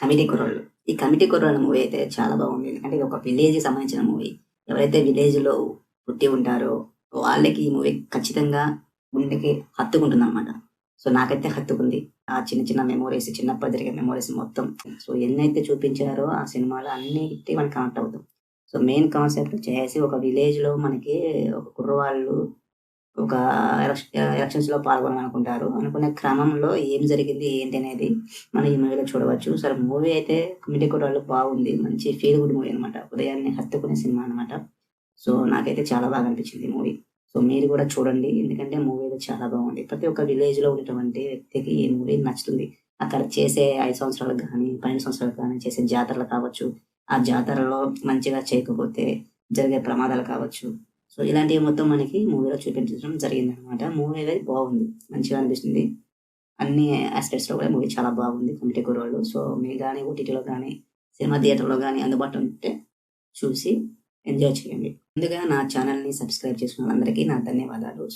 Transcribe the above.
Committee కుర్రోళ్ళు. ఈ committee కుర్రోళ్ళ movie అయితే చాలా బాగుంది ఎందుకంటే ఇది ఒక విలేజ్ సంబంధించిన మూవీ. ఎవరైతే విలేజ్లో పుట్టి ఉంటారో వాళ్ళకి ఈ మూవీ ఖచ్చితంగా గుండెకి హత్తుకుంటుంది అనమాట సో నాకైతే హత్తుకుంది. ఆ చిన్న చిన్న మెమోరీస్ చిన్నప్పటి జరిగే మెమోరీస్ మొత్తం. సో ఎన్నైతే చూపించారో ఆ సినిమాలో అన్నిటి మనకి కనెక్ట్ అవుతాం సో మెయిన్ కాన్సెప్ట్ చేసి ఒక విలేజ్లో మనకి ఒక కుర్రవాళ్ళు ఒక ఎలక్షన్స్లో పాల్గొనాలనుకుంటారు అనుకునే క్రమంలో ఏం జరిగింది ఏంటి అనేది మనం ఈ మూవీలో చూడవచ్చు. సరే మూవీ అయితే కమిటీ వాళ్ళు బాగుంది. మంచి ఫీల్ గుడ్ మూవీ అనమాట ఉదయాన్నే హత్తుకునే సినిమా అనమాట సో నాకైతే చాలా బాగా అనిపించింది మూవీ. సో మీరు కూడా చూడండి. ఎందుకంటే మూవీ అయితే చాలా బాగుంది. ప్రతి ఒక్క విలేజ్లో ఉన్నటువంటి వ్యక్తికి ఈ మూవీ నచ్చుతుంది. అక్కడ చేసే ఐదు సంవత్సరాలకు కానీ పన్నెండు సంవత్సరాలకు కానీ చేసే జాతరలు కావచ్చు. ఆ జాతరలో మంచిగా చేయకపోతే జరిగే ప్రమాదాలు కావచ్చు. సో ఇలాంటివి మొత్తం మనకి మూవీలో చూపించడం జరిగింది అనమాట మూవీ అనేది బాగుంది. మంచిగా అనిపిస్తుంది. అన్ని ఆస్పెక్ట్స్లో కూడా మూవీ చాలా బాగుంది. కమిటీ కుర్రోళ్ళు. సో మీరు కానీ ఓటీటీలో కానీ సినిమా థియేటర్లో కానీ అందుబాటులో ఉంటే చూసి ఎంజాయ్ చేయండి. ముందుగా నా ఛానల్ని సబ్స్క్రైబ్ చేసుకున్న వాళ్ళందరికీ నా ధన్యవాదాలు. సో